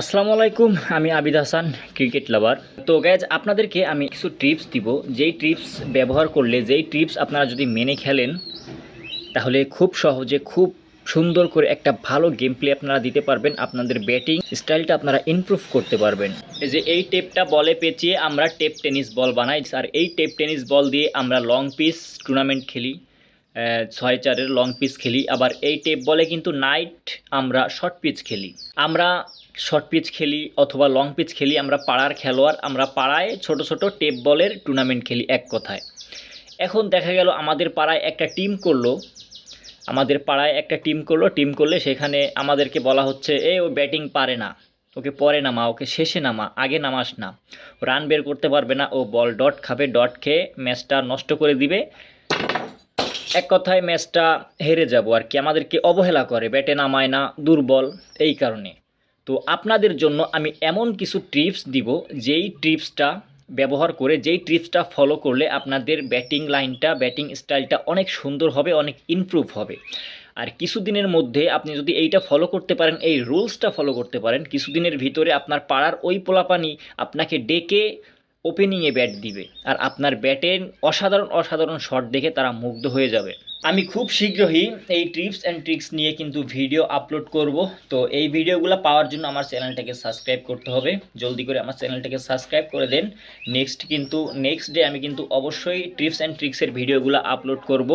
আসসালামু আলাইকুম, আমি আবিদ হাসান, ক্রিকেট লাভার। তো গ্যাজ আপনাদেরকে আমি কিছু টিপস দিব। যেই টিপস ব্যবহার করলে, যেই টিপস আপনারা যদি মেনে খেলেন, তাহলে খুব সহজে, খুব সুন্দর করে একটা ভালো গেম প্লে আপনারা দিতে পারবেন। আপনাদের ব্যাটিং স্টাইলটা আপনারা ইমপ্রুভ করতে পারবেন। এই যে এই টেপটা বলে পেঁচিয়ে আমরা টেপ টেনিস বল বানাই। আর এই টেপ টেনিস বল দিয়ে আমরা লং পিস টুর্নামেন্ট খেলি ছয় চারের লং পিচ খেলি। আবার এই টেপ বলে কিন্তু নাইট আমরা শর্ট পিচ খেলি। আমরা শর্ট পিচ খেলি অথবা লং পিচ খেলি, আমরা পাড়ার খেলোয়াড়, আমরা পাড়ায় ছোট ছোট টেপ বলের টুর্নামেন্ট খেলি এক কথায়। এখন দেখা গেল আমাদের পাড়ায় একটা টিম করল, আমাদের পাড়ায় একটা টিম করল টিম করলে সেখানে আমাদেরকে বলা হচ্ছে, এ, ও ব্যাটিং পারে না, ওকে পরে নামা, ওকে শেষে নামা, আগে নামাস না। রান বের করতে পারবে না, ও বল ডট খাবে ডট খেয়ে ম্যাচটা নষ্ট করে দিবে। এক কথায় ম্যাচটা হেরে যাব আর কি, আমাদেরকে অবহেলা করে, ব্যাটে নামায় না, দুর্বল, এই কারণে। তো আপনাদের জন্য আমি এমন কিছু টিপস দিব, যেই টিপসটা ব্যবহার করে, যেই টিপসটা ফলো করলে আপনাদের ব্যাটিং লাইনটা ব্যাটিং স্টাইলটা অনেক সুন্দর হবে, অনেক ইমপ্রুভ হবে। আর কিছুদিনের মধ্যে আপনি যদি এইটা ফলো করতে পারেন, এই রুলসটা ফলো করতে পারেন, কিছুদিনের ভিতরে আপনার পাড়ার ওই পোলাপানি আপনাকে ডেকে ওপেনিংয়ে ব্যাট দিবে। আর আপনার ব্যাটের অসাধারণ অসাধারণ শট দেখে তারা মুগ্ধ হয়ে যাবে। আমি খুব শীঘ্রই এই টিপস অ্যান্ড ট্রিক্স নিয়ে কিন্তু ভিডিও আপলোড করব। তো এই ভিডিওগুলো পাওয়ার জন্য আমার চ্যানেলটাকে সাবস্ক্রাইব করতে হবে। জলদি করে আমার চ্যানেলটাকে সাবস্ক্রাইব করে দেন। নেক্সট কিন্তু নেক্সট ডে আমি কিন্তু অবশ্যই টিপস অ্যান্ড ট্রিক্সের ভিডিওগুলো আপলোড করব।